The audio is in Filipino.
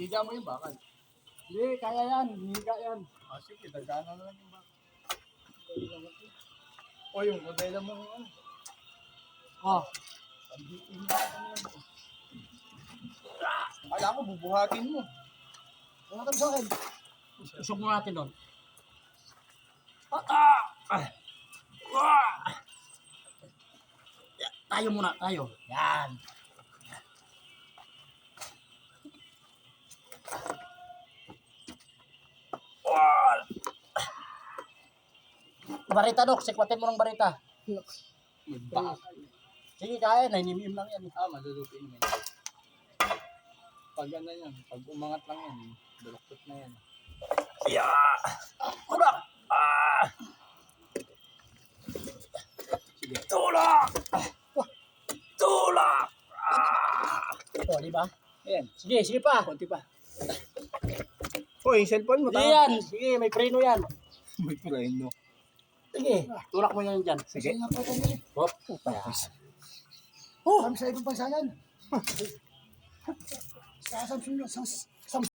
Higa mo yung bakal. Hindi, kaya yan. Higa yan. Ah, sige, dagana na lang yung bakal. O yung modela mo ano. Oh, ano yan. Akala ko bubuhatin mo. wala ka sa akin. Usok mo natin doon. Ah, ah, ah. Ah. Tayo muna, tayo. Yan. Ah. Barita, Dok. Sikwatin mo ng barita. May bakal. Sige, kaya. Nainimim lang yan. Ah, malulupin mo yan. Pag ano yan, pag umangat lang yan, balaktot na yan. Yeah. Tulak. Ah. Sige. Tulak. Tulak. Ah. O, di ba? Ayan, Sige, sige pa. konti pa. Yung cellphone mo, Sige yan. Sige, may preno yan. May preno. Sige, tulak mo yan dyan. Sige. Hop. Oh, kami sa ibang bansa yan. Sa Samsung, sa